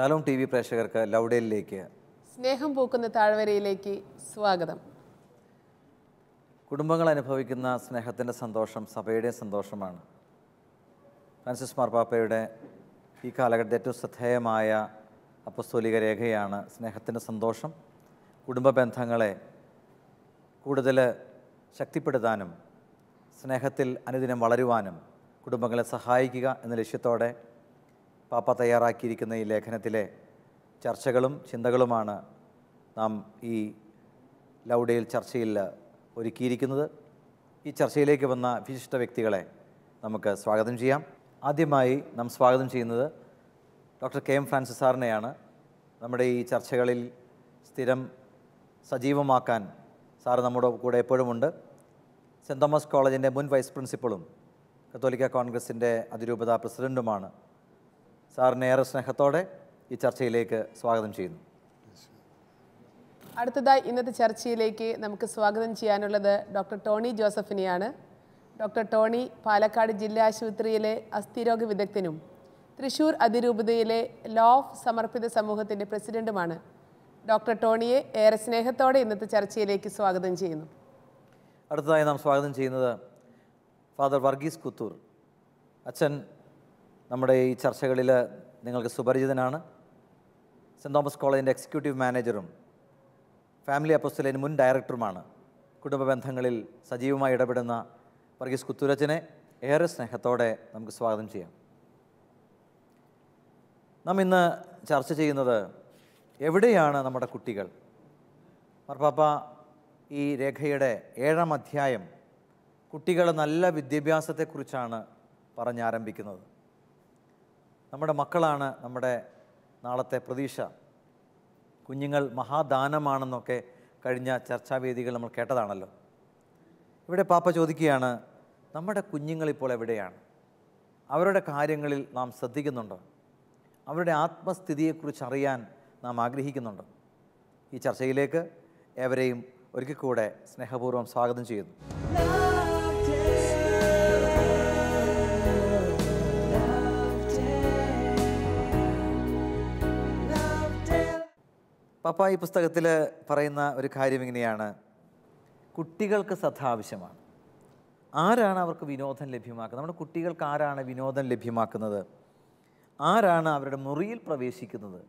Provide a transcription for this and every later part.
Shalom T V പ്രേക്ഷകർക്ക് ലൗഡേലിലേക്ക് സ്നേഹം പൂക്കുന്ന താഴ്വരയിലേക്ക് സ്വാഗതം. കുടുംബങ്ങൾ അനുഭവിക്കുന്ന സ്നേഹത്തിന്റെ സന്തോഷം സഭയുടെ സന്തോഷമാണ്. ഫ്രാൻസിസ് മാർപ്പാപ്പയുടെ ഈ കാലഘട്ടത്തെ ഏറ്റവും ശ്രദ്ധേയമായ അപ്പസ്തോലിക രേഖയാണ് സ്നേഹത്തിന്റെ സന്തോഷം. കുടുംബ ബന്ധങ്ങളെ കൂടുതൽ ശക്തിപ്പെടുത്താനും സ്നേഹത്തിൽ അനുദിനം വളരുവാനും കുടുംബങ്ങളെ സഹായിക്കുക എന്ന ലക്ഷ്യത്തോടെ പാപ്പ തയ്യാറാക്കിയിരിക്കുന്ന ഈ ലേഖനത്തിലെ ചർച്ചകളും ചിന്തകളുമാണ് നാം ഈ ലൗഡയിൽ ചർച്ചയിൽ ഒരുക്കിയിരിക്കുന്നത്. ഈ ചർച്ചയിലേക്ക് വന്ന വിശിഷ്ട വ്യക്തികളെ നമുക്ക് സ്വാഗതം ചെയ്യാം. ആദ്യമായി നാം സ്വാഗതം ചെയ്യുന്നത് ഡോക്ടർ കെ എം ഫ്രാൻസിസ് സാറിനെയാണ്. നമ്മുടെ ഈ ചർച്ചകളിൽ സ്ഥിരം സജീവമാക്കാൻ സാറ് നമ്മുടെ കൂടെ എപ്പോഴുമുണ്ട് സെന്റ് തോമസ് കോളേജിന്റെ മുൻ വൈസ് പ്രിൻസിപ്പളും കത്തോലിക്ക കോൺഗ്രസിന്റെ അതിരൂപത പ്രസിഡന്റുമാണ് സാറിനെ ഏറെ സ്നേഹത്തോടെ ഈ ചർച്ചയിലേക്ക് സ്വാഗതം ചെയ്യുന്നു. അടുത്തതായി ഇന്നത്തെ ചർച്ചയിലേക്ക് നമുക്ക് സ്വാഗതം ചെയ്യാനുള്ളത് ഡോക്ടർ ടോണി ജോസഫിനെയാണ്. ഡോക്ടർ ടോണി പാലക്കാട് ജില്ലാ ആശുപത്രിയിലെ അസ്ഥിരോഗ വിദഗ്ധനും തൃശൂർ അതിരൂപതയിലെ ലോ ഓഫ് സമർപ്പിത സമൂഹത്തിന്റെ പ്രസിഡന്റുമാണ്. ഡോക്ടർ ടോണിയെ ഏറെ സ്നേഹത്തോടെ ഇന്നത്തെ ചർച്ചയിലേക്ക് സ്വാഗതം ചെയ്യുന്നു. അടുത്തതായി നാം സ്വാഗതം ചെയ്യുന്നത് ഫാദർ വർഗീസ് കുത്തൂർ അച്ഛൻ നമ്മുടെ ഈ ചർച്ചകളിൽ നിങ്ങൾക്ക് സുപരിചിതനാണ്. സെന്റ് തോമസ് കോളേജിന്റെ എക്സിക്യൂട്ടീവ് മാനേജറും ഫാമിലി അപ്പോസ്റ്റലിന് മുൻ ഡയറക്ടറുമാണ്. കുടുംബ ബന്ധങ്ങളിൽ സജീവമായി ഇടപെടുന്ന വർഗീസ് കുത്തൂരച്ചനെ ഏറെ സ്നേഹത്തോടെ നമുക്ക് സ്വാഗതം ചെയ്യാം. നാം ഇന്ന് ചർച്ച ചെയ്യുന്നത് എവിടെയാണ് നമ്മുടെ കുട്ടികൾ? മർപ്പാപ്പ ഈ രേഖയുടെ ഏഴാം അധ്യായം കുട്ടികൾ നല്ല വിദ്യാഭ്യാസത്തെക്കുറിച്ചാണ് പറഞ്ഞാരംഭിക്കുന്നത്. നമ്മുടെ മക്കളാണ് നമ്മുടെ നാളത്തെ പ്രതീക്ഷ. കുഞ്ഞുങ്ങൾ മഹാദാനമാണെന്നൊക്കെ കഴിഞ്ഞ ചർച്ചാവേദികൾ നമ്മൾ കേട്ടതാണല്ലോ. ഇവിടെ പാപ്പ ചോദിക്കുകയാണ് നമ്മുടെ കുഞ്ഞുങ്ങളിപ്പോൾ എവിടെയാണ്? അവരുടെ കാര്യങ്ങളിൽ നാം ശ്രദ്ധിക്കുന്നുണ്ടോ? അവരുടെ ആത്മസ്ഥിതിയെക്കുറിച്ച് അറിയാൻ നാം ആഗ്രഹിക്കുന്നുണ്ടോ? ഈ ചർച്ചയിലേക്ക് ഏവരെയും ഒരിക്കൽ കൂടെ സ്നേഹപൂർവം സ്വാഗതം ചെയ്യുന്നു. പപ്പ ഈ പുസ്തകത്തിൽ പറയുന്ന ഒരു കാര്യം ഇങ്ങനെയാണ്. കുട്ടികൾക്ക് ശ്രദ്ധ ആവശ്യമാണ്. ആരാണ് അവർക്ക് വിനോദം ലഭ്യമാക്കുന്നത്? നമ്മുടെ കുട്ടികൾക്ക് ആരാണ് വിനോദം ലഭ്യമാക്കുന്നത്? ആരാണ് അവരുടെ മുറിയിൽ പ്രവേശിക്കുന്നത്?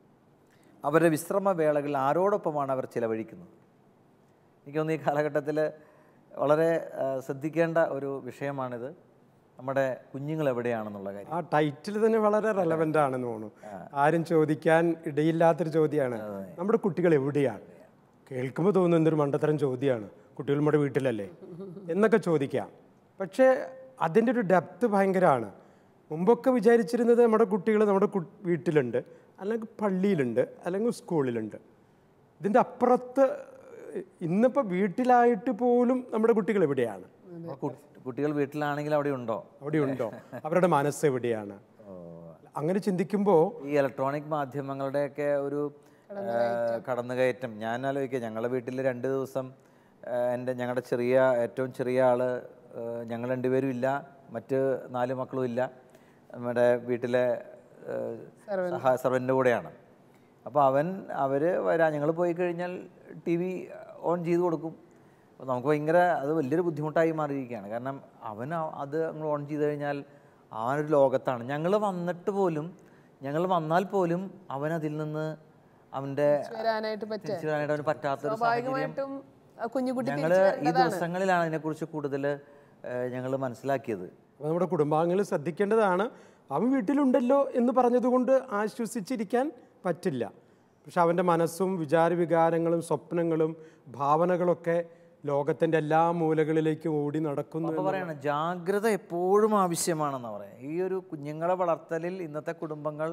അവരുടെ വിശ്രമവേളകളിൽ ആരോടൊപ്പമാണ് അവർ ചിലവഴിക്കുന്നത്? എനിക്ക് തോന്നുന്നു ഈ കാലഘട്ടത്തിൽ വളരെ ശ്രദ്ധിക്കേണ്ട ഒരു വിഷയമാണിത്. നമ്മുടെ കുഞ്ഞുങ്ങൾ എവിടെയാണെന്നുള്ള കാര്യം. ആ ടൈറ്റിൽ തന്നെ വളരെ റെലവെന്റ് ആണെന്ന് തോന്നുന്നു. ആരും ചോദിക്കാൻ ഇടയില്ലാത്തൊരു ചോദ്യമാണ്. നമ്മുടെ കുട്ടികൾ എവിടെയാണ്? കേൾക്കുമ്പോൾ തോന്നുന്നു എന്തൊരു മണ്ടത്തരം ചോദ്യമാണ്. കുട്ടികൾ നമ്മുടെ വീട്ടിലല്ലേ? എന്നൊക്കെ ചോദിക്കാം. പക്ഷേ അതിന്റെ ഒരു ഡെപ്ത് ഭയങ്കരമാണ് മുമ്പൊക്കെ വിചാരിച്ചിരുന്നത് നമ്മുടെ കുട്ടികൾ നമ്മുടെ വീട്ടിലുണ്ട്. അല്ലെങ്കിൽ പള്ളിയിലുണ്ട്. അല്ലെങ്കിൽ സ്കൂളിലുണ്ട്. ഇതിന്റെ അപ്പുറത്ത് ഇന്നിപ്പോൾ വീട്ടിലായിട്ട് പോലും നമ്മുടെ കുട്ടികൾ എവിടെയാണ്? കുട്ടികൾ വീട്ടിലാണെങ്കിൽ അവിടെ ഉണ്ടോ? അവിടെ ഉണ്ടോ അവരുടെ മനസ്സ് എവിടെയാണ്? അങ്ങനെ ചിന്തിക്കുമ്പോൾ ഈ ഇലക്ട്രോണിക് മാധ്യമങ്ങളുടെയൊക്കെ ഒരു കടന്നുകയറ്റം. ഞാൻ ആലോചിക്കുക ഞങ്ങളുടെ വീട്ടിൽ രണ്ട് ദിവസം എന്റെ ഞങ്ങളുടെ ചെറിയ ഏറ്റവും ചെറിയ ആൾ ആ, ഞങ്ങൾ രണ്ടുപേരും ഇല്ല. മറ്റ് നാല് മക്കളും ഇല്ല. നമ്മുടെ വീട്ടിലെ സർവന്റെ കൂടെയാണ്. അപ്പോൾ അവൻ അവർ വരാ. ഞങ്ങൾ പോയി കഴിഞ്ഞാൽ ടി വി ഓൺ ചെയ്ത് കൊടുക്കും. അപ്പോൾ നമുക്ക് ഭയങ്കര അത് വലിയൊരു ബുദ്ധിമുട്ടായി മാറിയിരിക്കുകയാണ്. കാരണം അവൻ അത് അങ്ങ് ഓൺ ചെയ്ത് കഴിഞ്ഞാൽ ആ ഒരു ലോകത്താണ്. ഞങ്ങൾ വന്നിട്ട് പോലും ഞങ്ങൾ വന്നാൽ പോലും അവൻ അതിൽ നിന്ന് അവന്റെ വരാനായിട്ട് പറ്റുക തിരിച്ചു വരാനായിട്ട് അവന് പറ്റാത്തൊരു സാഹചര്യം ഞങ്ങൾ ഈ ദിവസങ്ങളിലാണ് അതിനെക്കുറിച്ച് കൂടുതൽ ഞങ്ങൾ മനസ്സിലാക്കിയത്. നമ്മുടെ കുടുംബാംഗങ്ങൾ ശ്രദ്ധിക്കേണ്ടതാണ് അവൻ വീട്ടിലുണ്ടല്ലോ എന്ന് പറഞ്ഞതുകൊണ്ട് ആശ്വസിച്ചിരിക്കാൻ പറ്റില്ല. പക്ഷെ അവന്റെ മനസ്സും വിചാരവികാരങ്ങളും സ്വപ്നങ്ങളും ഭാവനകളൊക്കെ ലോകത്തിന്റെ എല്ലാ മൂലകളിലേക്കും ഓടി നടക്കുന്നു അപ്പോൾ പറയണം ജാഗ്രത എപ്പോഴും ആവശ്യമാണെന്ന് പറയാം. ഈ ഒരു കുഞ്ഞുങ്ങളെ വളർത്തലിൽ ഇന്നത്തെ കുടുംബങ്ങൾ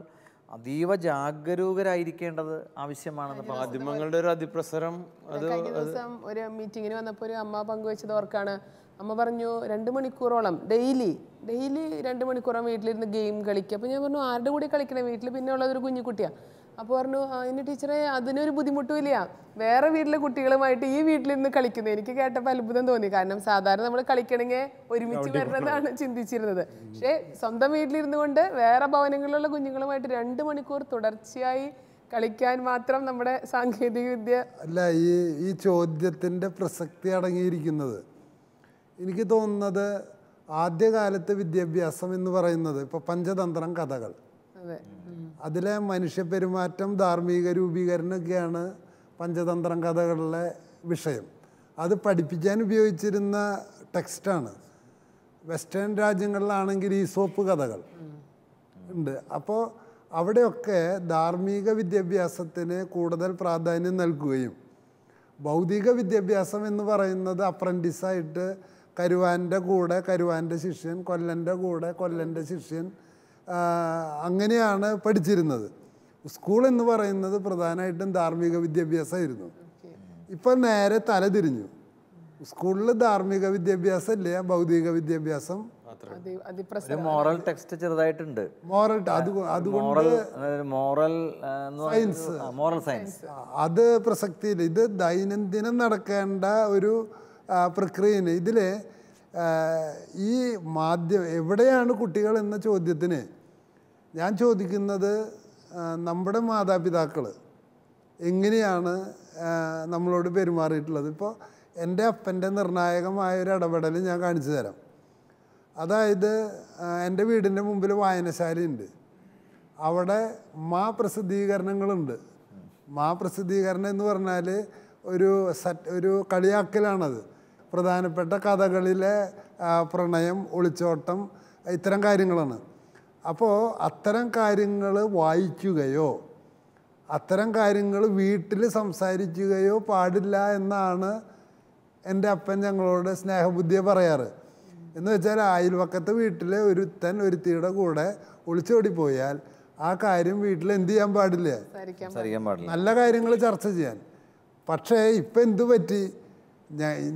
അതീവ ജാഗരൂകരായിരിക്കേണ്ടത് ആവശ്യമാണെന്ന് മാധ്യമങ്ങളുടെ ഒരു അതിപ്രസരം അത് ദിവസം ഒരു മീറ്റിങ്ങിന് വന്നപ്പോൾ ഒരു അമ്മ പങ്കുവെച്ചത് ഓർക്കാണ്. അമ്മ പറഞ്ഞു രണ്ട് മണിക്കൂറോളം ഡെയിലി ഡെയിലി രണ്ട് മണിക്കൂറോളം വീട്ടിലിരുന്ന് ഗെയിം കളിക്കുക അപ്പോൾ ഞാൻ പറഞ്ഞു ആരുടെ കൂടി കളിക്കണേ? വീട്ടിൽ പിന്നെ ഉള്ളത് ഒരു കുഞ്ഞു കുട്ടിയാണ് അപ്പോൾ പറഞ്ഞു അതിന് ടീച്ചറെ അതിനൊരു ബുദ്ധിമുട്ടുമില്ല. വേറെ വീട്ടിലെ കുട്ടികളുമായിട്ട് ഈ വീട്ടിൽ നിന്ന് കളിക്കുന്നത് എനിക്ക് കേട്ടപ്പോൾ അത്ഭുതം തോന്നി. കാരണം സാധാരണ നമ്മൾ കളിക്കണമെങ്കിൽ ഒരുമിച്ച് വരണമെന്നാണ് ചിന്തിച്ചിരുന്നത്. പക്ഷേ സ്വന്തം വീട്ടിലിരുന്നു കൊണ്ട് വേറെ ഭവനങ്ങളിലുള്ള കുഞ്ഞുങ്ങളുമായിട്ട് രണ്ട് മണിക്കൂർ തുടർച്ചയായി കളിക്കാൻ മാത്രം നമ്മുടെ സാങ്കേതിക വിദ്യ അല്ല ഈ ഈ ചോദ്യത്തിന്റെ പ്രസക്തി അടങ്ങിയിരിക്കുന്നത്. എനിക്ക് തോന്നുന്നത് ആദ്യകാലത്തെ വിദ്യാഭ്യാസം എന്ന് പറയുന്നത് ഇപ്പോൾ പഞ്ചതന്ത്രം കഥകൾ. അതെ. അതിലെ മനുഷ്യപെരുമാറ്റം ധാർമ്മിക രൂപീകരണമൊക്കെയാണ് പഞ്ചതന്ത്രം കഥകളിലെ വിഷയം. അത് പഠിപ്പിക്കാൻ ഉപയോഗിച്ചിരുന്ന ടെക്സ്റ്റാണ്. വെസ്റ്റേൺ രാജ്യങ്ങളിലാണെങ്കിൽ ഈ സോപ്പ് കഥകൾ ഉണ്ട്. അപ്പോൾ അവിടെയൊക്കെ ധാർമ്മിക വിദ്യാഭ്യാസത്തിന് കൂടുതൽ പ്രാധാന്യം നൽകുകയും ഭൗതിക വിദ്യാഭ്യാസം എന്ന് പറയുന്നത് അപ്രന്റീസായിട്ട് കരുവാന്റെ കൂടെ കരുവാന്റെ ശിഷ്യൻ കൊല്ലന്റെ കൂടെ കൊല്ലന്റെ ശിഷ്യൻ അങ്ങനെയാണ് പഠിച്ചിരുന്നത്. സ്കൂൾ എന്ന് പറയുന്നത് പ്രധാനമായിട്ടും ധാർമ്മിക വിദ്യാഭ്യാസമായിരുന്നു. ഇപ്പം നേരെ തലതിരിഞ്ഞു സ്കൂളിൽ ധാർമ്മിക വിദ്യാഭ്യാസം. ഇല്ല ഭൗതിക വിദ്യാഭ്യാസം മോറൽ ടെക്സ്റ്റ് ചെറുതായിട്ടുണ്ട്. മോറൽ അത് അതുകൊണ്ട് മോറൽ മോറൽ മോറൽ സയൻസ് അത് പ്രസക്തിയില്ല. ഇത് ദൈനംദിനം നടക്കേണ്ട ഒരു പ്രക്രിയ പ്രക്രിയയാണ്. ഇതിൽ ഈ മാധ്യമം എവിടെയാണ് കുട്ടികൾ എന്ന ചോദ്യത്തിന് ഞാൻ ചോദിക്കുന്നത് നമ്മുടെ മാതാപിതാക്കൾ എങ്ങനെയാണ് നമ്മളോട് പെരുമാറിയിട്ടുള്ളത്? ഇപ്പോൾ എന്റെ അപ്പന്റെ നിർണായകമായ ഒരു ഇടപെടൽ ഞാൻ കാണിച്ചു തരാം. അതായത് എന്റെ വീടിന്റെ മുമ്പിൽ വായനശാലയുണ്ട്. അവിടെ മാ പ്രസിദ്ധീകരണങ്ങളുണ്ട്. മാ പ്രസിദ്ധീകരണം എന്ന് പറഞ്ഞാൽ ഒരു സറ്റ് ഒരു കളിയാക്കലാണത്. പ്രധാനപ്പെട്ട കഥകളിലെ പ്രണയം ഒളിച്ചോട്ടം ഇത്തരം കാര്യങ്ങളാണ്. അപ്പോൾ അത്തരം കാര്യങ്ങൾ വായിക്കുകയോ അത്തരം കാര്യങ്ങൾ വീട്ടിൽ സംസാരിക്കുകയോ പാടില്ല എന്നാണ് എന്റെ അപ്പൻ ഞങ്ങളോട് സ്നേഹബുദ്ധിയെ പറയാറ്. എന്ന് വെച്ചാൽ അയൽവക്കത്തെ വീട്ടിലെ ഒരുത്തൻ ഒരുത്തിയുടെ കൂടെ ഒളിച്ചോടിപ്പോയാൽ ആ കാര്യം വീട്ടിൽ എന്ത് ചെയ്യാൻ പാടില്ല. നല്ല കാര്യങ്ങൾ ചർച്ച ചെയ്യാൻ. പക്ഷേ ഇപ്പം എന്തു പറ്റി?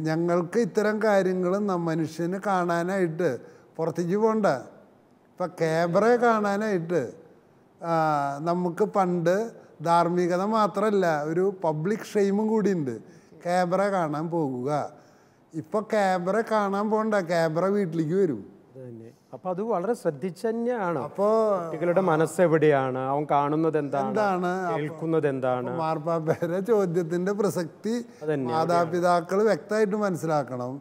ഞങ്ങൾക്ക് ഇത്തരം കാര്യങ്ങൾ നം- മനുഷ്യന് കാണാനായിട്ട് പുറത്തേക്ക് പോകണ്ട ഇപ്പം ക്യാമറ കാണാനായിട്ട് നമുക്ക് പണ്ട് ധാർമ്മികത മാത്രമല്ല ഒരു പബ്ലിക് ഷെയിമും കൂടിയുണ്ട്. ക്യാമറ കാണാൻ പോകുക. ഇപ്പൊ ക്യാമറ കാണാൻ പോണ്ട ക്യാമറ വീട്ടിലേക്ക് വരും. അപ്പൊ അത് വളരെ ശ്രദ്ധിച്ചാണ് തന്നെയാണ് അപ്പോൾ കുട്ടികളുടെ മനസ്സ് എവിടെയാണ് അവൻ കാണുന്നത് എന്താണ്? എന്താണ്? കേൾക്കുന്നത് എന്താണ്? മാർപ്പാപ്പേരെ ചോദ്യത്തിന്റെ പ്രസക്തി മാതാപിതാക്കൾ വ്യക്തമായിട്ട് മനസ്സിലാക്കണം.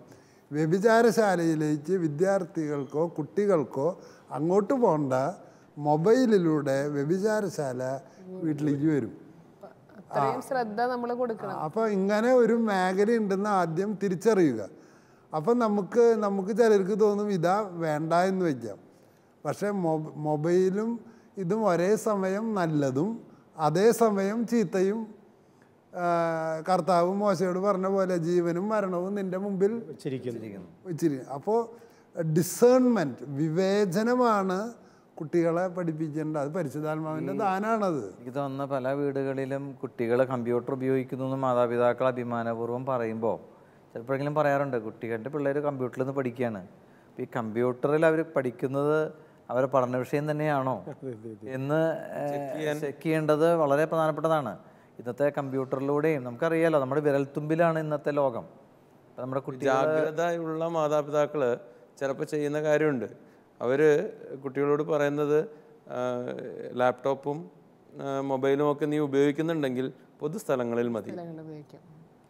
വ്യഭിചാരശാലയിലേക്ക് വിദ്യാർത്ഥികൾക്കോ കുട്ടികൾക്കോ അങ്ങോട്ട് പോണ്ട മൊബൈലിലൂടെ വ്യഭിചാരശാല വീട്ടിലേക്ക് വരും. ശ്രദ്ധ നമ്മൾ കൊടുക്കണം. അപ്പോൾ ഇങ്ങനെ ഒരു മേഖല ഉണ്ടെന്ന് ആദ്യം തിരിച്ചറിയുക. അപ്പം നമുക്ക് നമുക്ക് ചിലർക്ക് തോന്നും ഇതാ വേണ്ട എന്ന് വെക്കാം പക്ഷേ മൊബൈലും ഇതും ഒരേ സമയം നല്ലതും അതേ സമയം ചീത്തയും കർത്താവും മോശയോട് പറഞ്ഞ പോലെ ജീവനും മരണവും നിന്റെ മുമ്പിൽ വെച്ചിരിക്കുന്നു. വെച്ചിരി അപ്പോൾ ഡിസേൺമെന്റ് വിവേചനമാണ് കുട്ടികളെ പഠിപ്പിക്കേണ്ടത്. അത് പരിശുദ്ധാത്മാവിന്റെ ദാനാണത്. എനിക്ക് തോന്നുന്ന പല വീടുകളിലും കുട്ടികൾ കമ്പ്യൂട്ടർ ഉപയോഗിക്കുന്നു എന്ന് മാതാപിതാക്കൾ അഭിമാനപൂർവം പറയുമ്പോൾ ചിലപ്പോഴെങ്കിലും പറയാറുണ്ട് കുട്ടികളുടെ പിള്ളേർ കമ്പ്യൂട്ടറിൽ നിന്ന് പഠിക്കുകയാണ്. ഈ കമ്പ്യൂട്ടറിൽ അവർ പഠിക്കുന്നത് അവരെ പഠന വിഷയം തന്നെയാണോ? എന്ന് ചെക്ക് ചെയ്യേണ്ടത് വളരെ പ്രധാനപ്പെട്ടതാണ്. ഇന്നത്തെ കമ്പ്യൂട്ടറിലൂടെയും നമുക്കറിയാലോ നമ്മുടെ വിരൽത്തുമ്പിലാണ് ഇന്നത്തെ ലോകം. നമ്മുടെ കുട്ടികളുടെ ജാഗ്രതയുള്ള മാതാപിതാക്കൾ ചിലപ്പോൾ ചെയ്യുന്ന കാര്യമുണ്ട്. അവർ കുട്ടികളോട് പറയുന്നത് ലാപ്ടോപ്പും മൊബൈലും ഒക്കെ നീ ഉപയോഗിക്കുന്നുണ്ടെങ്കിൽ പൊതുസ്ഥലങ്ങളിൽ മതി.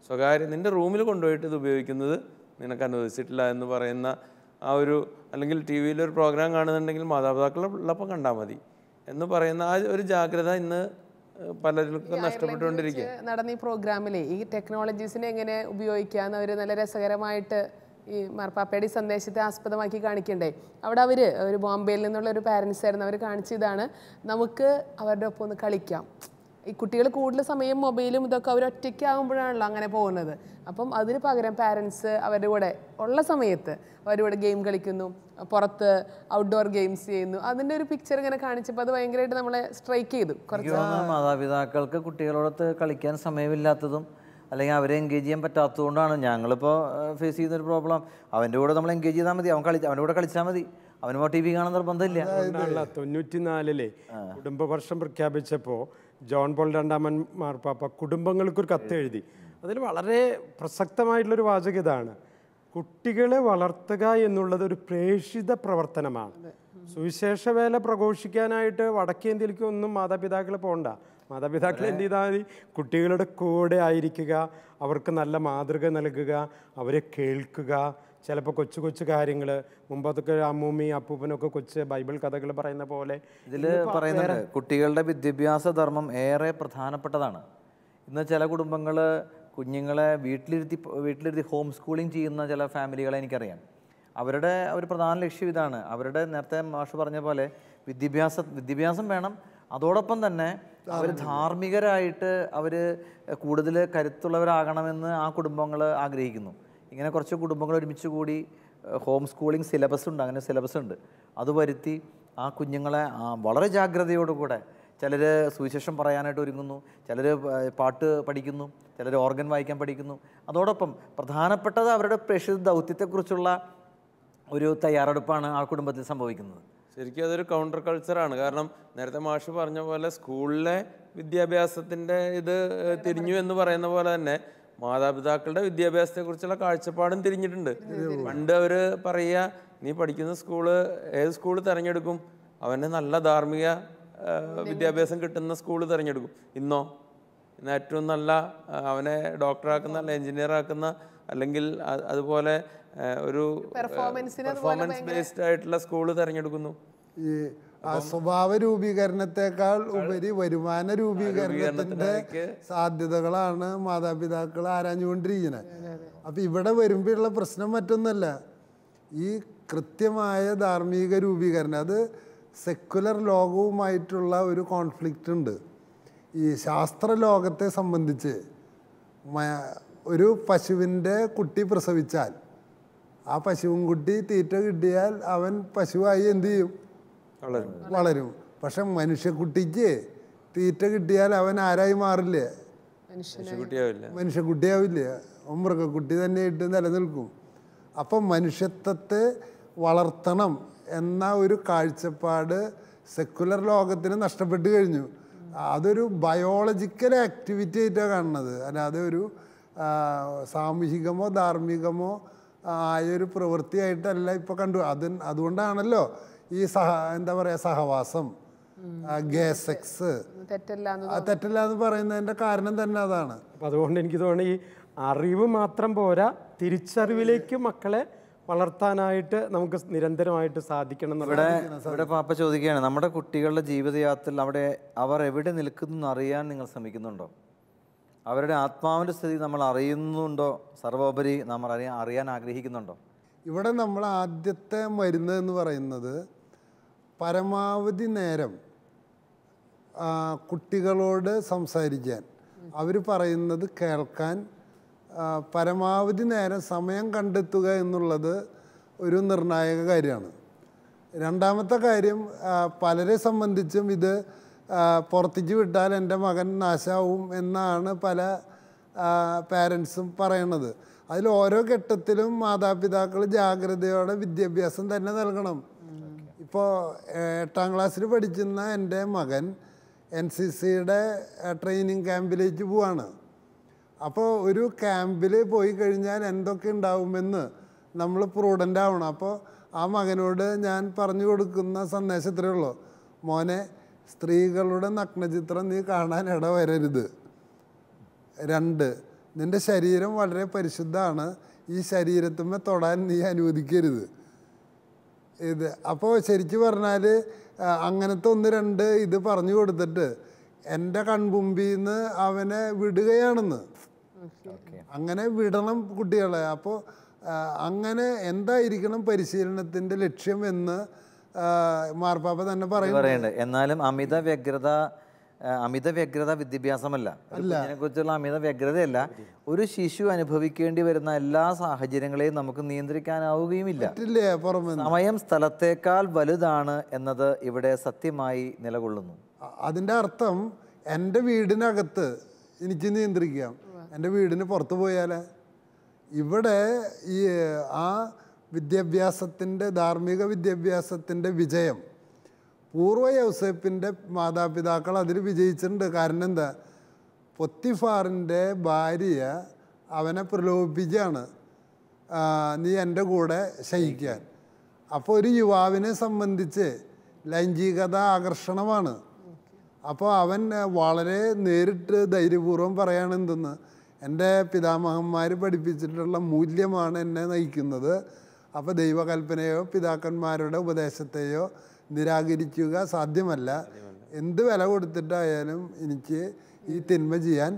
സ്വകാര്യം നിന്റെ റൂമിൽ കൊണ്ടുപോയിട്ട് ഇത് ഉപയോഗിക്കുന്നത് നിനക്ക് അനുവദിച്ചിട്ടില്ല എന്ന് പറയുന്ന ആ ഒരു അല്ലെങ്കിൽ ടി വിയിൽ ഒരു പ്രോഗ്രാം കാണുന്നുണ്ടെങ്കിൽ മാതാപിതാക്കൾ ഉള്ളപ്പോൾ കണ്ടാൽ മതി എന്ന് പറയുന്ന ആ ഒരു ജാഗ്രത ഇന്ന് പലർക്കും നഷ്ടപ്പെട്ടുകൊണ്ടിരിക്കുക നടന്ന ഈ പ്രോഗ്രാമിലെ ഈ ടെക്നോളജീസിനെ എങ്ങനെ ഉപയോഗിക്കാന്ന് അവർ നല്ല രസകരമായിട്ട് ഈ മാർപ്പാപ്പയുടെ ഈ സന്ദേശത്തെ ആസ്പദമാക്കി കാണിക്കണ്ടേ? അവിടെ അവർ ഒരു ബോംബെയിൽ നിന്നുള്ള ഒരു പാരൻസ് ആയിരുന്നു. അവർ കാണിച്ചതാണ് നമുക്ക് അവരുടെ ഒപ്പം ഒന്ന് കളിക്കാം. ഈ കുട്ടികൾ കൂടുതൽ സമയം മൊബൈലും ഇതൊക്കെ അവർ ഒറ്റയ്ക്ക് ആകുമ്പോഴാണല്ലോ അങ്ങനെ പോകുന്നത്. അപ്പം അതിന് പകരം പാരൻസ് അവരുടെ കൂടെ ഉള്ള സമയത്ത് അവരുടെ കൂടെ ഗെയിം കളിക്കുന്നു. പുറത്ത് ഔട്ട്ഡോർ ഗെയിംസ് ചെയ്യുന്നു. അതിന്റെ ഒരു പിക്ചർ ഇങ്ങനെ കാണിച്ചപ്പോൾ അത് ഭയങ്കരമായിട്ട് നമ്മളെ സ്ട്രൈക്ക് ചെയ്തു. കുറച്ച് മാതാപിതാക്കൾക്ക് കുട്ടികളോടൊത്ത് കളിക്കാൻ സമയമില്ലാത്തതും അല്ലെങ്കിൽ അവരെ എൻഗേജ് ചെയ്യാൻ പറ്റാത്തതുകൊണ്ടാണ് ഞങ്ങളിപ്പോൾ ഫേസ് ചെയ്യുന്ന ഒരു പ്രോബ്ലം അവന്റെ കൂടെ നമ്മൾ എൻഗേജ് ചെയ്താൽ മതി. അവൻ കളി അവന്റെ കൂടെ കളിച്ചാൽ മതി. അവന് ടി വി കാണാൻ നിർബന്ധമില്ല. അതുകൊണ്ടാണല്ലോ തൊണ്ണൂറ്റിനാലിലെ കുടുംബവർഷം പ്രഖ്യാപിച്ചപ്പോൾ ജോൺ പോൾ രണ്ടാമൻ മാർപ്പാപ്പ കുടുംബങ്ങൾക്കൊരു കത്ത് എഴുതി. അതിൽ വളരെ പ്രസക്തമായിട്ടുള്ളൊരു വാചക ഇതാണ്. കുട്ടികളെ വളർത്തുക എന്നുള്ളത് ഒരു പ്രേഷിത പ്രവർത്തനമാണ്. സുവിശേഷ വേല പ്രഘോഷിക്കാനായിട്ട് വടക്കേന്ത്യയിലേക്ക് ഒന്നും മാതാപിതാക്കൾ പോകണ്ട മാതാപിതാക്കൾ എന്ത് ചെയ്താൽ മതി കുട്ടികളുടെ കൂടെ ആയിരിക്കുക അവർക്ക് നല്ല മാതൃക നൽകുക അവരെ കേൾക്കുക. ചിലപ്പോൾ കൊച്ചു കൊച്ചു കാര്യങ്ങൾ മുമ്പത്തൊക്കെ അമ്മൂമ്മി അപ്പൂപ്പനൊക്കെ കൊച്ചു ബൈബിൾ കഥകൾ പറയുന്ന പോലെ ഇതിൽ പറയുന്നുണ്ട് കുട്ടികളുടെ വിദ്യാഭ്യാസ ധർമ്മം ഏറെ പ്രധാനപ്പെട്ടതാണ്. ഇന്ന് ചില കുടുംബങ്ങൾ കുഞ്ഞുങ്ങളെ വീട്ടിലിരുത്തി വീട്ടിലിരുത്തി ഹോം സ്കൂളിംഗ് ചെയ്യുന്ന ചില ഫാമിലികളെ എനിക്കറിയാം. അവരുടെ ഒരു പ്രധാന ലക്ഷ്യം ഇതാണ്. അവരുടെ നേരത്തെ മാഷ് പറഞ്ഞ പോലെ വിദ്യാഭ്യാസ വിദ്യാഭ്യാസം വേണം അതോടൊപ്പം തന്നെ അവർ ധാർമ്മികരായിട്ട് അവർ കൂടുതൽ കരുത്തുള്ളവരാകണമെന്ന് ആ കുടുംബങ്ങൾ ആഗ്രഹിക്കുന്നു. ഇങ്ങനെ കുറച്ച് കുടുംബങ്ങൾ ഒരുമിച്ച് കൂടി ഹോം സ്കൂളിംഗ് സിലബസ് ഉണ്ട് അങ്ങനെ സിലബസ് ഉണ്ട്. അത് വരുത്തി ആ കുഞ്ഞുങ്ങളെ വളരെ ജാഗ്രതയോടുകൂടെ ചിലർ സുവിശേഷം പറയാനായിട്ട് ഒരുങ്ങുന്നു ചിലർ പാട്ട് പഠിക്കുന്നു ചിലർ ഓർഗൻ വായിക്കാൻ പഠിക്കുന്നു. അതോടൊപ്പം പ്രധാനപ്പെട്ടത് അവരുടെ പ്രേക്ഷിത ദൗത്യത്തെക്കുറിച്ചുള്ള ഒരു തയ്യാറെടുപ്പാണ് ആ കുടുംബത്തിൽ സംഭവിക്കുന്നത്. ശരിക്കും അതൊരു കൗണ്ടർ കൾച്ചറാണ് കാരണം നേരത്തെ മാഷ് പറഞ്ഞ പോലെ സ്കൂളിലെ വിദ്യാഭ്യാസത്തിന്റെ ഇത് തിരിഞ്ഞു എന്ന് പറയുന്ന പോലെ തന്നെ മാതാപിതാക്കളുടെ വിദ്യാഭ്യാസത്തെക്കുറിച്ചുള്ള കാഴ്ചപ്പാടും തിരിഞ്ഞിട്ടുണ്ട്. പണ്ട് അവർ പറയുക നീ പഠിക്കുന്ന സ്കൂൾ ഏത് സ്കൂൾ തിരഞ്ഞെടുക്കും? അവന് നല്ല ധാർമ്മിക വിദ്യാഭ്യാസം കിട്ടുന്ന സ്കൂൾ തിരഞ്ഞെടുക്കും. ഇന്നോ? ഇന്ന് ഏറ്റവും നല്ല അവനെ ഡോക്ടറാക്കുന്ന അല്ല എഞ്ചിനീയർ ആക്കുന്ന അല്ലെങ്കിൽ അതുപോലെ ഒരു പെർഫോമൻസ് ബേസ്ഡ് ആയിട്ടുള്ള സ്കൂൾ തിരഞ്ഞെടുക്കുന്നു. ഈ സ്വഭാവ രൂപീകരണത്തെക്കാൾ ഉപരി വരുമാന രൂപീകരണത്തിന്റെ സാധ്യതകളാണ് മാതാപിതാക്കൾ ആരാഞ്ഞുകൊണ്ടിരിക്കുന്നത്. അപ്പൊ ഇവിടെ വരുമ്പോഴുള്ള പ്രശ്നം മറ്റൊന്നല്ല. ഈ കൃത്യമായ ധാർമ്മിക രൂപീകരണം അത് സെക്കുലർ ലോകവുമായിട്ടുള്ള ഒരു കോൺഫ്ലിക്റ്റ് ഉണ്ട്. ഈ ശാസ്ത്ര ലോകത്തെ സംബന്ധിച്ച് ഒരു പശുവിന്റെ കുട്ടി പ്രസവിച്ചാൽ ആ പശുവും കുട്ടി തീറ്റ കിട്ടിയാൽ അവൻ പശുവായി എന്തു ചെയ്യും? വളരും. പക്ഷെ മനുഷ്യക്കുട്ടിക്ക് തീറ്റ കിട്ടിയാൽ അവൻ ആരായി മാറില്ലേ? കുട്ടിയാവില്ല മനുഷ്യക്കുട്ടിയാവില്ല? മൃഗക്കുട്ടി തന്നെയായിട്ട് നിലനിൽക്കും. അപ്പം മനുഷ്യത്വത്തെ വളർത്തണം എന്ന ഒരു കാഴ്ചപ്പാട് സെക്കുലർ ലോകത്തിന് നഷ്ടപ്പെട്ടു കഴിഞ്ഞു. അതൊരു ബയോളജിക്കൽ ആക്ടിവിറ്റി ആയിട്ടാണ് കാണുന്നത്. അല്ലാതെ ഒരു സാമൂഹികമോ ധാർമ്മികമോ ആയൊരു പ്രവൃത്തിയായിട്ടല്ല ഇപ്പോൾ കണ്ടു. അത് അതുകൊണ്ടാണല്ലോ ഈ സഹ എന്താ പറയുക സഹവാസം ഗേ സെക്സ്. തെറ്റല്ല എന്ന് തെറ്റല്ല എന്ന് പറയുന്നതിന്റെ കാരണം തന്നെ അതാണ്. അപ്പം അതുകൊണ്ട് എനിക്ക് തോന്നുന്നു ഈ അറിവ് മാത്രം പോരാ തിരിച്ചറിവിലേക്ക് മക്കളെ വളർത്താനായിട്ട് നമുക്ക് നിരന്തരമായിട്ട് സാധിക്കണം ഇവിടെ ഇവിടെ പാപ്പ ചോദിക്കുകയാണ് നമ്മുടെ കുട്ടികളുടെ ജീവിതയാത്രയിൽ അവിടെ അവർ എവിടെ നിൽക്കുന്നു എന്ന് അറിയാൻ നിങ്ങൾ ശ്രമിക്കുന്നുണ്ടോ? അവരുടെ ആത്മാവിന്റെ സ്ഥിതി നമ്മൾ അറിയുന്നുണ്ടോ? സർവോപരി നമ്മൾ അറിയാൻ അറിയാൻ ആഗ്രഹിക്കുന്നുണ്ടോ? ഇവിടെ നമ്മൾ ആദ്യത്തെ മരുന്ന് എന്ന് പറയുന്നത് പരമാവധി നേരം കുട്ടികളോട് സംസാരിക്കാൻ. അവർ പറയുന്നത് കേൾക്കാൻ പരമാവധി നേരം സമയം കണ്ടെത്തുക എന്നുള്ളത് ഒരു നിർണായക കാര്യമാണ്. രണ്ടാമത്തെ കാര്യം പലരെ സംബന്ധിച്ചും ഇത് പുറത്തേക്ക് വിട്ടാൽ എന്റെ മകൻ നാശാവും എന്നാണ് പല പാരൻസും പറയണത്. അതിൽ ഓരോ ഘട്ടത്തിലും മാതാപിതാക്കൾ ജാഗ്രതയോടെ വിദ്യാഭ്യാസം തന്നെ നൽകണം. ഇപ്പോൾ എട്ടാം ക്ലാസ്സിൽ പഠിക്കുന്ന എന്റെ മകൻ എൻ സി സിയുടെ ട്രെയിനിങ് ക്യാമ്പിലേക്ക് പോവാണ്. അപ്പോൾ ഒരു ക്യാമ്പിൽ പോയി കഴിഞ്ഞാൽ എന്തൊക്കെ ഉണ്ടാവുമെന്ന് നമ്മൾ പ്രൂഡന്റ് ആവണം. അപ്പോൾ ആ മകനോട് ഞാൻ പറഞ്ഞു കൊടുക്കുന്ന സന്ദേശം ഇത്രയേ ഉള്ളൂ. മോനെ സ്ത്രീകളുടെ നഗ്നചിത്രം നീ കാണാൻ ഇട വരരുത് രണ്ട് നിന്റെ ശരീരം വളരെ പരിശുദ്ധമാണ്. ഈ ശരീരത്തുമ്മ തൊടാൻ നീ അനുവദിക്കരുത്. ഇത് അപ്പോൾ ശരിക്കു പറഞ്ഞാൽ അങ്ങനത്തെ ഒന്ന് രണ്ട് ഇത് പറഞ്ഞു കൊടുത്തിട്ട് എന്റെ കൺമുമ്പിൽ നിന്ന് അവനെ വിടുകയാണെന്ന്. അങ്ങനെ വിടണം കുട്ടികളെ. അപ്പോൾ അങ്ങനെ എന്തായിരിക്കണം പരിശീലനത്തിന്റെ ലക്ഷ്യം എന്ന് മാർപ്പാപ്പ തന്നെ പറയുന്നുണ്ട് എന്നാലും അമിത വ്യഗ്രത അമിത വ്യഗ്രത വിദ്യാഭ്യാസമല്ല. അതിനെ കുറിച്ചുള്ള അമിത വ്യഗ്രതയല്ല. ഒരു ശിശു അനുഭവിക്കേണ്ടി വരുന്ന എല്ലാ സാഹചര്യങ്ങളെയും നമുക്ക് നിയന്ത്രിക്കാനാവുകയുമില്ല. സമയം സ്ഥലത്തേക്കാൾ വലുതാണ് എന്നത് ഇവിടെ സത്യമായി നിലകൊള്ളുന്നു. അതിന്റെ അതിന്റെ അർത്ഥം എന്റെ വീടിനകത്ത് എനിക്ക് നിയന്ത്രിക്കാം. എന്റെ വീടിന് പുറത്തു പോയാലേ ഇവിടെ ഈ ആ വിദ്യാഭ്യാസത്തിന്റെ ധാർമ്മിക വിദ്യാഭ്യാസത്തിന്റെ വിജയം. പൂർവ യൗസേപ്പിന്റെ മാതാപിതാക്കൾ അതിൽ വിജയിച്ചിട്ടുണ്ട്. കാരണം എന്താ? പൊത്തിഫാറിന്റെ ഭാര്യ അവനെ പ്രലോഭിപ്പിക്കുകയാണ്. നീ എന്റെ കൂടെ ശയിക്കാൻ. അപ്പോൾ ഒരു യുവാവിനെ സംബന്ധിച്ച് ലൈംഗികത ആകർഷണമാണ്. അപ്പോൾ അവൻ വളരെ നേരിട്ട് ധൈര്യപൂർവം പറയാണ് എന്തെന്ന്. എന്റെ പിതാമഹന്മാർ പഠിപ്പിച്ചിട്ടുള്ള മൂല്യമാണ് എന്നെ നയിക്കുന്നത്. അപ്പോൾ ദൈവകൽപ്പനയോ പിതാക്കന്മാരുടെ ഉപദേശത്തെയോ നിരാകരിക്കുക സാധ്യമല്ല. എന്ത് വില കൊടുത്തിട്ടായാലും എനിക്ക് ഈ തിന്മ ചെയ്യാൻ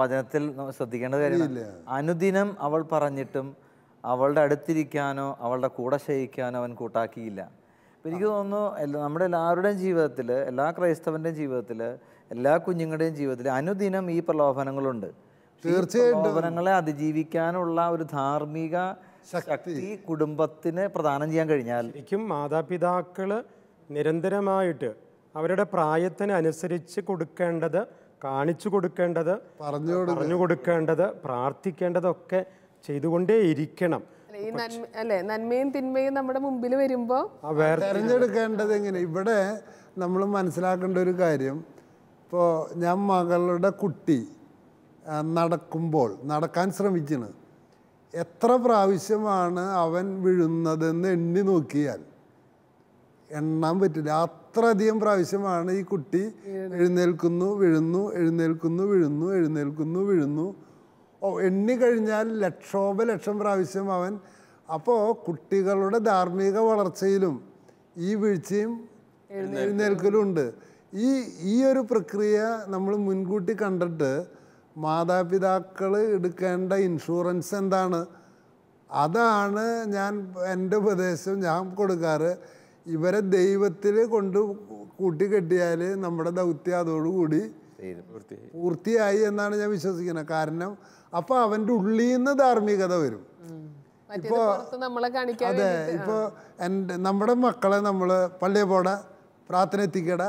വചനത്തിൽ ശ്രദ്ധിക്കേണ്ട കാര്യമില്ല അനുദിനം അവൾ പറഞ്ഞിട്ടും അവളുടെ അടുത്തിരിക്കാനോ അവളുടെ കൂടെ ശയിക്കാനോ അവൻ കൂട്ടാക്കിയില്ല. അപ്പം എനിക്ക് തോന്നുന്നു നമ്മുടെ എല്ലാവരുടെയും ജീവിതത്തിൽ എല്ലാ ക്രൈസ്തവന്റെയും ജീവിതത്തിൽ എല്ലാ കുഞ്ഞുങ്ങളുടെയും ജീവിതത്തിൽ അനുദിനം ഈ പ്രലോഭനങ്ങളുണ്ട്. തീർച്ചയായും പ്രലോഭനങ്ങളെ അതിജീവിക്കാനുള്ള ഒരു ധാർമ്മിക ശക്തി. കുടുംബത്തിന് പ്രദാനം ചെയ്യാൻ കഴിഞ്ഞാൽ ശരിക്കും മാതാപിതാക്കൾ നിരന്തരമായിട്ട് അവരുടെ പ്രായത്തിനനുസരിച്ച് കൊടുക്കേണ്ടത് കാണിച്ചു കൊടുക്കേണ്ടത് പറഞ്ഞു പറഞ്ഞു കൊടുക്കേണ്ടത് പ്രാർത്ഥിക്കേണ്ടതൊക്കെ ചെയ്തുകൊണ്ടേ ഇരിക്കണം. അല്ലെ നന്മയും തിന്മയും നമ്മുടെ മുമ്പിൽ വരുമ്പോ തെരഞ്ഞെടുക്കേണ്ടത് എങ്ങനെ? ഇവിടെ നമ്മൾ മനസ്സിലാക്കേണ്ട ഒരു കാര്യം. ഇപ്പോ ഞാൻ മകളുടെ കുട്ടി നടക്കുമ്പോൾ നടക്കാൻ ശ്രമിക്കുന്നു എത്ര പ്രാവശ്യമാണ് അവൻ വീഴുന്നതെന്ന് എണ്ണി നോക്കിയാൽ? എണ്ണാൻ പറ്റില്ല. അത്രയധികം പ്രാവശ്യമാണ് ഈ കുട്ടി എഴുന്നേൽക്കുന്നു വീഴുന്നു എഴുന്നേൽക്കുന്നു വീഴുന്നു എഴുന്നേൽക്കുന്നു വീഴുന്നു. ഓ എണ്ണി കഴിഞ്ഞാൽ ലക്ഷോപ ലക്ഷം പ്രാവശ്യം അവൻ. അപ്പോൾ കുട്ടികളുടെ ധാർമ്മിക വളർച്ചയിലും ഈ വീഴ്ചയും എഴുന്നേൽക്കലും ഉണ്ട്. ഈ ഈ ഒരു പ്രക്രിയ നമ്മൾ മുൻകൂട്ടി കണ്ടിട്ട് മാതാപിതാക്കൾ എടുക്കേണ്ട ഇൻഷുറൻസ് എന്താണ്? അതാണ് ഞാൻ എന്റെ ഉപദേശം ഞാൻ കൊടുക്കാറ്. ഇവരെ ദൈവത്തിൽ കൊണ്ട് കൂട്ടിക്കെട്ടിയാൽ നമ്മുടെ ദൗത്യം അതോടുകൂടി പൂർത്തിയായി എന്നാണ് ഞാൻ വിശ്വസിക്കുന്നത്. കാരണം അപ്പോൾ അവന്റെ ഉള്ളിൽ നിന്ന് ധാർമ്മികത വരും. മറ്റേത് പുറത്ത് നമ്മളെ കാണിക്കാൻ അതെ ഇപ്പോൾ എന്റെ നമ്മുടെ മക്കളെ നമ്മൾ പള്ളിയെ പോട പ്രാർത്ഥന എത്തിക്കട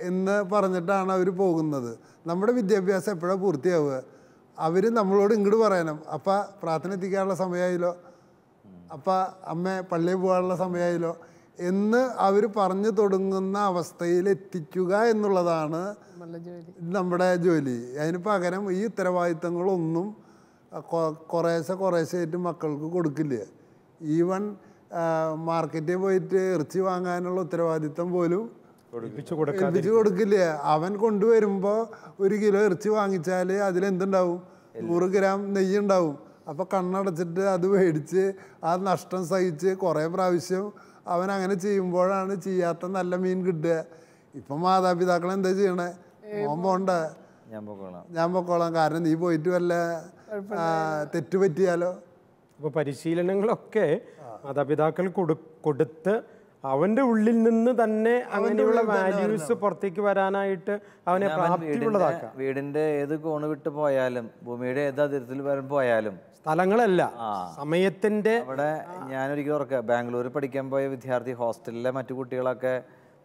എന്ന് പറഞ്ഞിട്ടാണ് അവർ പോകുന്നത്. നമ്മുടെ വിദ്യാഭ്യാസം എപ്പോഴാണ് പൂർത്തിയാവുക? അവർ നമ്മളോട് ഇങ്ങോട്ട് പറയണം. അപ്പം പ്രാർത്ഥന എത്തിക്കാനുള്ള സമയമായല്ലോ അപ്പം അമ്മ പള്ളിയിൽ പോകാനുള്ള സമയമായല്ലോ എന്ന് അവർ പറഞ്ഞു തുടങ്ങുന്ന അവസ്ഥയിൽ എത്തിക്കുക എന്നുള്ളതാണ് നമ്മുടെ ജോലി. അതിന് പകരം ഈ ഉത്തരവാദിത്തങ്ങളൊന്നും കുറേശ്ശെ കുറേശ്ശെ ആയിട്ട് മക്കൾക്ക് കൊടുക്കില്ല. ഈവൻ മാർക്കറ്റിൽ പോയിട്ട് ഇറച്ചി വാങ്ങാനുള്ള ഉത്തരവാദിത്തം പോലും ഏൽപ്പിച്ചു കൊടുക്കില്ല. അവൻ കൊണ്ടുവരുമ്പോൾ ഒരു കിലോ ഇറച്ചി വാങ്ങിച്ചാൽ അതിലെന്തുണ്ടാവും? നൂറ് ഗ്രാം നെയ്യ് ഉണ്ടാവും അപ്പോൾ കണ്ണടച്ചിട്ട് അത് മേടിച്ച് ആ നഷ്ടം സഹിച്ച് കുറേ പ്രാവശ്യം അവൻ അങ്ങനെ ചെയ്യുമ്പോഴാണ് ചെയ്യാത്ത നല്ല മീൻ കിട്ടുക. ഇപ്പം മാതാപിതാക്കൾ എന്താ ചെയ്യണേ? മോൻ പോണ്ട? ഞാൻ പോകോളാം ഞാൻ പൊക്കോളാം. കാരണം നീ പോയിട്ട് വല്ല തെറ്റുപറ്റിയാലോ അപ്പൊ അപ്പോൾ പരിശീലനങ്ങളൊക്കെ മാതാപിതാക്കൾ കൊടു കൊടുത്ത് അവന്റെ ഉള്ളിൽ നിന്ന് തന്നെ അങ്ങനെയുള്ള വാല്യൂസ് പുറത്തേക്ക് വരാനായിട്ട് അവനെ പ്രാപ്തിയുള്ളതാക്കാം. വീടിന്റെ ഏത് കോണ് വിട്ട് പോയാലും ഭൂമിയുടെ ഏത് അതിർത്തിൽ വരെ പോയാലും. സ്ഥലങ്ങളല്ല സമയത്തിന്റെ അവിടെ ഞാനൊരിക്കലും ഓർക്കുക ബാംഗ്ലൂരിൽ പഠിക്കാൻ പോയ വിദ്യാർത്ഥി ഹോസ്റ്റലിലെ മറ്റു കുട്ടികളൊക്കെ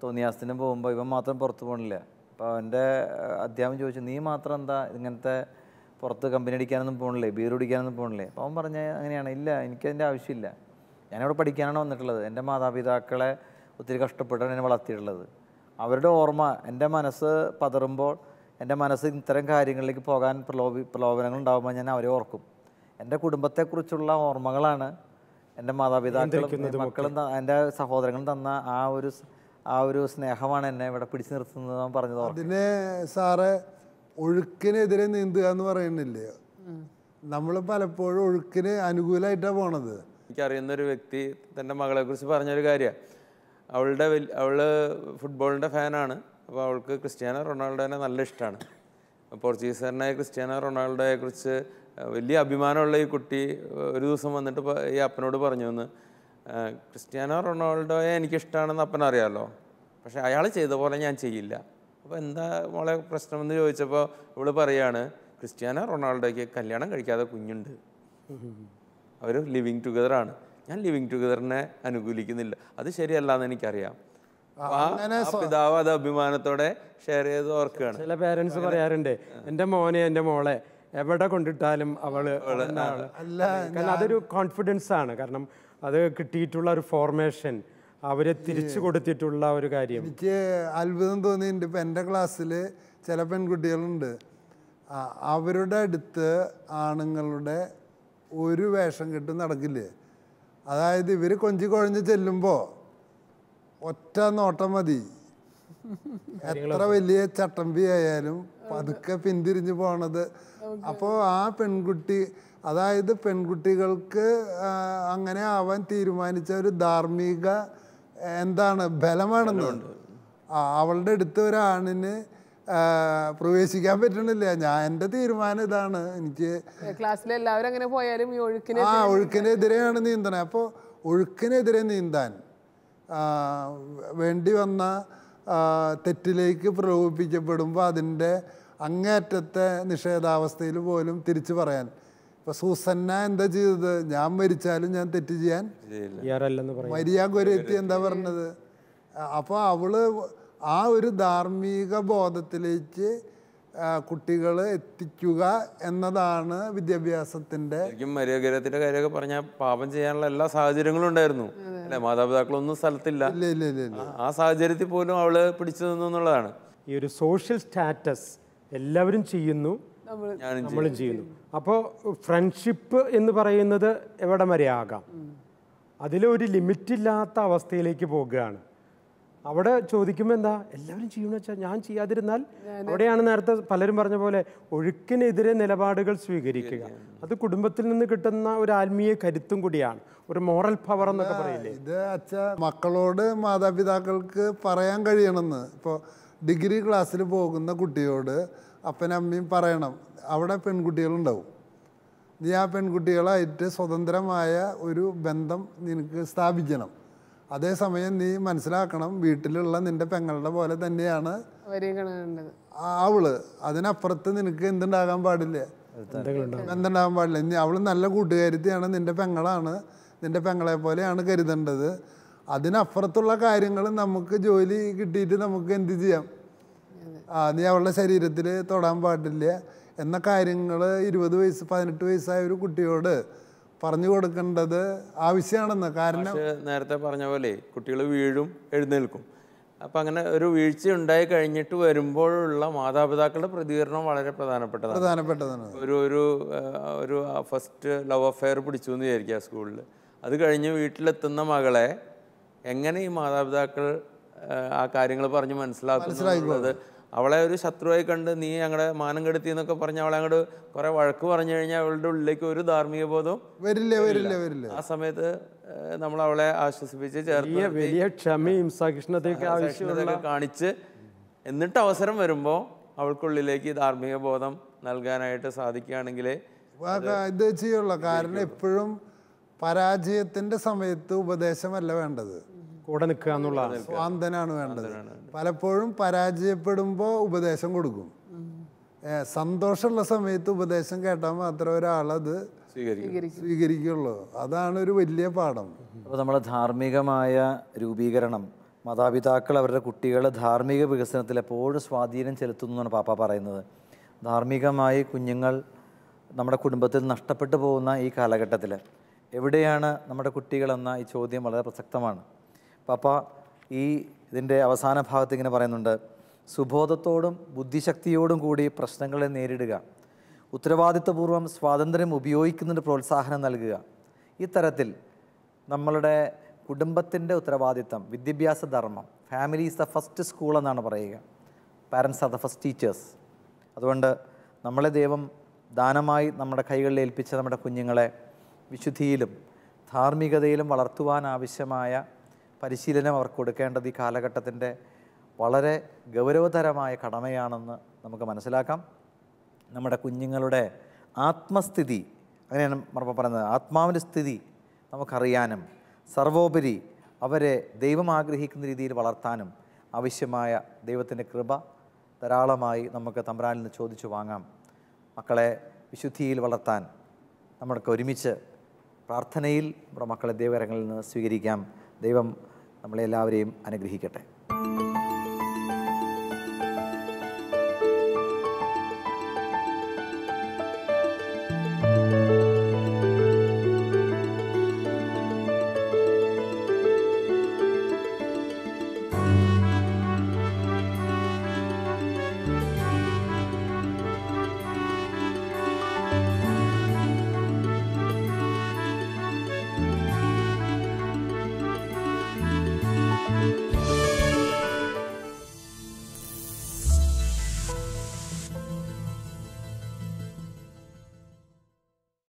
തോന്നിയാസത്തിന് പോകുമ്പോൾ ഇവൻ മാത്രം പുറത്തു പോകണില്ല അപ്പോൾ അവന്റെ അധ്യാപകൻ ചോദിച്ചു നീ മാത്രം എന്താ ഇങ്ങനത്തെ പുറത്ത് കമ്പനി അടിക്കാനൊന്നും പോകണില്ലേ ബീർ കുടിക്കാനൊന്നും പോകണില്ലേ അപ്പോൾ അവൻ പറഞ്ഞ അങ്ങനെയാണ്. ഇല്ല എനിക്കതിന്റെ ആവശ്യമില്ല. ഞാനിവിടെ പഠിക്കാനാണ് വന്നിട്ടുള്ളത്. എന്റെ മാതാപിതാക്കളെ ഒത്തിരി കഷ്ടപ്പെട്ടാണ് എന്നെ വളർത്തിയിട്ടുള്ളത്. അവരുടെ ഓർമ്മ എന്റെ മനസ്സ് പതറുമ്പോൾ എന്റെ മനസ്സ് ഇത്തരം കാര്യങ്ങളിലേക്ക് പോകാൻ പ്രലോഭി പ്രലോഭനങ്ങൾ ഉണ്ടാകുമ്പോൾ ഞാൻ അവരെ ഓർക്കും. എന്റെ കുടുംബത്തെക്കുറിച്ചുള്ള ഓർമ്മകളാണ് എന്റെ മാതാപിതാക്കളും മക്കളും എന്റെ സഹോദരങ്ങളും തന്ന ആ ഒരു ആ ഒരു സ്നേഹമാണ് എന്നെ ഇവിടെ പിടിച്ചു നിർത്തുന്നത് പറഞ്ഞത് അതിനെ സാറ് ഒഴുക്കിനെതിരെ നീന്തുക എന്ന് പറയുന്നില്ലേ? നമ്മൾ പലപ്പോഴും ഒഴുക്കിന് അനുകൂലമായിട്ടാണ് പോണത്. എനിക്കറിയുന്ന ഒരു വ്യക്തി തന്റെ മകളെക്കുറിച്ച് പറഞ്ഞൊരു കാര്യമാണ്. അവളുടെ അവൾ ഫുട്ബോളിന്റെ ഫാനാണ്. അപ്പോൾ അവൾക്ക് ക്രിസ്ത്യാനോ റൊണാൾഡോനെ നല്ല ഇഷ്ടമാണ്. പോർച്ചുഗീസുകാരനായ ക്രിസ്ത്യാനോ റൊണാൾഡോയെക്കുറിച്ച് വലിയ അഭിമാനമുള്ള ഈ കുട്ടി ഒരു ദിവസം വന്നിട്ട് ഈ അപ്പനോട് പറഞ്ഞു എന്ന്. "ആ, ക്രിസ്ത്യാനോ റൊണാൾഡോയെ എനിക്കിഷ്ടമാണെന്ന് അപ്പനറിയാമല്ലോ പക്ഷെ അയാൾ ചെയ്ത പോലെ ഞാൻ ചെയ്യില്ല. അപ്പോൾ എന്താ മോളെ പ്രശ്നമെന്ന് ചോദിച്ചപ്പോൾ ഇവൾ പറയാണ് ക്രിസ്ത്യാനോ റൊണാൾഡോയ്ക്ക് കല്യാണം കഴിക്കാതെ കുഞ്ഞുണ്ട്. അവർ ലിവിങ് ടുഗദർ ആണ്. ഞാൻ ലിവിങ് ടുഗദറിനെ അനുകൂലിക്കുന്നില്ല. അത് ശരിയല്ല എന്ന് എനിക്കറിയാം പിതാവ് അത് അഭിമാനത്തോടെ ഷെയർ ചെയ്ത് ഓർക്കുകയാണ്. ചില പേരൻസ് പറയാറുണ്ട് എന്റെ മോനെ എന്റെ മോളെ എവിടെ കൊണ്ടിട്ടാലും അവൾ. കാരണം അതൊരു കോൺഫിഡൻസ് ആണ്. കാരണം അത് കിട്ടിയിട്ടുള്ള ഒരു ഫോർമേഷൻ അവരെ തിരിച്ചു കൊടുത്തിട്ടുള്ള ഒരു കാര്യം. എനിക്ക് അത്ഭുതം തോന്നിയിട്ടുണ്ട്. ഇപ്പം എന്റെ ക്ലാസ്സിൽ ചില പെൺകുട്ടികളുണ്ട്. അവരുടെ അടുത്ത് ആണുങ്ങളുടെ ഒരു വേഷം കെട്ട് നടക്കില്ലേ? അതായത് ഇവർ കൊഞ്ചി കുഴഞ്ഞ് ചെല്ലുമ്പോൾ ഒറ്റ നോട്ടം മതി. എത്ര വലിയ ചട്ടമ്പി ആയാലും പതുക്കെ പിന്തിരിഞ്ഞു പോണത്. അപ്പോൾ ആ പെൺകുട്ടി അതായത് പെൺകുട്ടികൾക്ക് അങ്ങനെ ആവാൻ തീരുമാനിച്ച ഒരു ധാർമ്മിക എന്താണ് ബലമാണെന്നുണ്ട് അവളുടെ അടുത്ത് ഒരാണിന് പ്രവേശിക്കാൻ പറ്റണില്ല. ഞാൻ എന്റെ തീരുമാനം ഇതാണ്. എനിക്ക് ക്ലാസ്സിലെ എല്ലാവരും അങ്ങനെ പോയാലും ഈ ഒഴുക്കിനെ ആ ഒഴുക്കിനെതിരെയാണ് നീന്തണേ. അപ്പോൾ ഒഴുക്കിനെതിരെ നീന്താൻ വേണ്ടി വന്ന തെറ്റിലേക്ക് പ്രലോഭിപ്പിക്കപ്പെടുമ്പോൾ അതിന്റെ അങ്ങേറ്റത്തെ നിഷേധാവസ്ഥയിൽ പോലും തിരിച്ചു പറയാൻ. ഇപ്പൊ സൂസന്ന എന്താ ചെയ്തത്? ഞാൻ മരിച്ചാലും ഞാൻ തെറ്റ് ചെയ്യാൻ മരിയാൻ ഗൊരേത്തി എന്താ പറഞ്ഞത്? അപ്പോൾ അവൾ ആ ഒരു ധാർമ്മിക ബോധത്തിലേക്ക് കുട്ടികൾ എത്തിക്കുക എന്നതാണ് വിദ്യാഭ്യാസത്തിന്റെ ശരിക്കും മര്യാദത്തിന്റെ കാര്യമൊക്കെ പറഞ്ഞാൽ പാപം ചെയ്യാനുള്ള എല്ലാ സാഹചര്യങ്ങളും ഉണ്ടായിരുന്നു. അല്ലെ? മാതാപിതാക്കളൊന്നും സ്ഥലത്തില്ല. ആ- സാഹചര്യത്തിൽ പോലും അവൾ പിടിച്ചു നിന്നു എന്നുള്ളതാണ്. ഈ ഒരു സോഷ്യൽ സ്റ്റാറ്റസ് എല്ലാവരും ചെയ്യുന്നു നമ്മളും ചെയ്യുന്നു. അപ്പോൾ ഫ്രണ്ട്ഷിപ്പ് എന്ന് പറയുന്നത് എവിടെ വരെ ആകാം? അതിലൊരു ലിമിറ്റില്ലാത്ത അവസ്ഥയിലേക്ക് പോകുകയാണ്. അവിടെ ചോദിക്കുമ്പോൾ എന്താ? എല്ലാവരും ചെയ്യണമെന്ന് വെച്ചാൽ ഞാൻ ചെയ്യാതിരുന്നാൽ അവിടെയാണ് നേരത്തെ പലരും പറഞ്ഞ പോലെ ഒഴുക്കിനെതിരെ നിലപാടുകൾ സ്വീകരിക്കുക. അത് കുടുംബത്തിൽ നിന്ന് കിട്ടുന്ന ഒരു ആത്മീയ കരുത്തും കൂടിയാണ്. ഒരു മോറൽ പവർ എന്നൊക്കെ പറയില്ലേ? ഇത് അച്ഛ മക്കളോട് മാതാപിതാക്കൾക്ക് പറയാൻ കഴിയണമെന്ന്. ഇപ്പോൾ ഡിഗ്രി ക്ലാസ്സിൽ പോകുന്ന കുട്ടിയോട് അപ്പനും അമ്മയും പറയണം അവിടെ പെൺകുട്ടികളുണ്ടാവും. നീ ആ പെൺകുട്ടികളായിട്ട് സ്വതന്ത്രമായ ഒരു ബന്ധം നിനക്ക് സ്ഥാപിക്കണം. അതേസമയം നീ മനസ്സിലാക്കണം വീട്ടിലുള്ള നിന്റെ പെങ്ങളുടെ പോലെ തന്നെയാണ് അവൾ. അതിനപ്പുറത്ത് നിനക്ക് എന്തുണ്ടാകാൻ പാടില്ല? എന്തുണ്ടാകാൻ പാടില്ല. അവൾ നല്ല കൂട്ടുകാരിത്തിയാണ് നിന്റെ പെങ്ങളാണ് നിന്റെ പെങ്ങളെ പോലെയാണ് കരുതേണ്ടത്. അതിനപ്പുറത്തുള്ള കാര്യങ്ങൾ നമുക്ക് ജോലി കിട്ടിയിട്ട് നമുക്ക് എന്ത് ചെയ്യാം? ആ നീ അവളുടെ ശരീരത്തിൽ തൊടാൻ പാടില്ല. എന്ന കാര്യങ്ങൾ ഇരുപത് വയസ്സ് പതിനെട്ട് വയസ്സായ ഒരു കുട്ടിയോട് പറഞ്ഞു കൊടുക്കേണ്ടത് ആവശ്യമാണെന്ന് കാരണം നേരത്തെ പറഞ്ഞ പോലെ കുട്ടികൾ വീഴും എഴുന്നേൽക്കും. അപ്പം അങ്ങനെ ഒരു വീഴ്ച ഉണ്ടായി കഴിഞ്ഞിട്ട് വരുമ്പോഴുള്ള മാതാപിതാക്കളുടെ പ്രതികരണം വളരെ പ്രധാനപ്പെട്ടതാണ്. പ്രധാനപ്പെട്ടതാണ്. ഒരു ഒരു ഒരു ഫസ്റ്റ് ലവ് അഫെയർ പിടിച്ചു എന്ന് വിചാരിക്കുക സ്കൂളിൽ അത് കഴിഞ്ഞ് വീട്ടിലെത്തുന്ന മകളെ എങ്ങനെ ഈ മാതാപിതാക്കൾ ആ, കാര്യങ്ങൾ പറഞ്ഞ് മനസ്സിലാക്കുന്നത് അവളെ ഒരു ശത്രുവായി കണ്ട് നീ ഞങ്ങളുടെ മാനം കെടുത്തി എന്നൊക്കെ പറഞ്ഞ് അവളെ അങ്ങോട്ട് കുറെ വഴക്ക് പറഞ്ഞു കഴിഞ്ഞാൽ അവളുടെ ഉള്ളിലേക്ക് ഒരു ധാർമ്മിക ബോധവും വരില്ല വരില്ല വരില്ല. ആ സമയത്ത് നമ്മൾ അവളെ ആശ്വസിപ്പിച്ച് ചേർത്ത് വലിയ വലിയ ക്ഷമയും സഹിഷ്ണുതയൊക്കെ കാണിച്ച് എന്നിട്ട് അവസരം വരുമ്പോൾ അവൾക്കുള്ളിലേക്ക് ധാർമ്മിക ബോധം നൽകാനായിട്ട് സാധിക്കുകയാണെങ്കിൽ ഇത് ചെയ്യുള്ളൂ. കാരണം എപ്പോഴും പരാജയത്തിന്റെ സമയത്ത് ഉപദേശമല്ല വേണ്ടത്. കൂടെ നിൽക്കുക എന്നുള്ള സ്വാന്തനാണ് വേണ്ടത്. പലപ്പോഴും പരാജയപ്പെടുമ്പോൾ ഉപദേശം കൊടുക്കും. സന്തോഷമുള്ള സമയത്ത് ഉപദേശം കേട്ടാൽ മാത്രമേ ഒരാളത് സ്വീകരിക്കും. സ്വീകരിക്കുള്ളൂ അതാണ് ഒരു വലിയ പാഠം. അപ്പോൾ നമ്മളെ ധാർമ്മികമായ രൂപീകരണം മാതാപിതാക്കൾ അവരുടെ കുട്ടികളെ ധാർമ്മിക വികസനത്തിൽ എപ്പോഴും സ്വാധീനം ചെലുത്തുന്നു എന്നാണ് പാപ്പ പറയുന്നത്. ധാർമ്മികമായി കുഞ്ഞുങ്ങൾ നമ്മുടെ കുടുംബത്തിൽ നഷ്ടപ്പെട്ടു പോകുന്ന ഈ കാലഘട്ടത്തിൽ എവിടെയാണ് നമ്മുടെ കുട്ടികളെന്ന ഈ ചോദ്യം വളരെ പ്രസക്തമാണ്. പാപ്പ ഈ ഇതിന്റെ അവസാന ഭാഗത്ത് ഇങ്ങനെ പറയുന്നുണ്ട് സുബോധത്തോടും ബുദ്ധിശക്തിയോടും കൂടി പ്രശ്നങ്ങളെ നേരിടുക. ഉത്തരവാദിത്വപൂർവം സ്വാതന്ത്ര്യം ഉപയോഗിക്കുന്നതിന് പ്രോത്സാഹനം നൽകുക. ഇത്തരത്തിൽ നമ്മളുടെ കുടുംബത്തിന്റെ ഉത്തരവാദിത്തം വിദ്യാഭ്യാസ ധർമ്മം family is the first school എന്നാണ് പറയുക. Parents are the first teachers അതുകൊണ്ട് നമ്മളെ ദൈവം ദാനമായി നമ്മുടെ കൈകളിൽ ഏൽപ്പിച്ച നമ്മുടെ കുഞ്ഞുങ്ങളെ വിശുദ്ധിയിലും ധാർമ്മികതയിലും വളർത്തുവാൻ ആവശ്യമായ പരിശീലനം അവർക്ക് കൊടുക്കേണ്ടത് ഈ കാലഘട്ടത്തിന്റെ വളരെ ഗൗരവതരമായ കടമയാണെന്ന് നമുക്ക് മനസ്സിലാക്കാം. നമ്മുടെ കുഞ്ഞുങ്ങളുടെ ആത്മസ്ഥിതി അങ്ങനെയാണ് മറപ്പ പറയുന്നത്. ആത്മാവിന്റെ സ്ഥിതി നമുക്കറിയാനും സർവോപരി അവരെ ദൈവം ആഗ്രഹിക്കുന്ന രീതിയിൽ വളർത്താനും ആവശ്യമായ ദൈവത്തിന്റെ കൃപ ധാരാളമായി നമുക്ക് തമ്പ്രാനിൽ നിന്ന് ചോദിച്ചു വാങ്ങാം. മക്കളെ വിശുദ്ധിയിൽ വളർത്താൻ നമ്മൾക്ക് ഒരുമിച്ച് പ്രാർത്ഥനയിൽ നമ്മുടെ മക്കളെ ദൈവകരങ്ങളിൽ നിന്ന് സ്വീകരിക്കാം. ദൈവം നമ്മളെല്ലാവരെയും അനുഗ്രഹിക്കട്ടെ.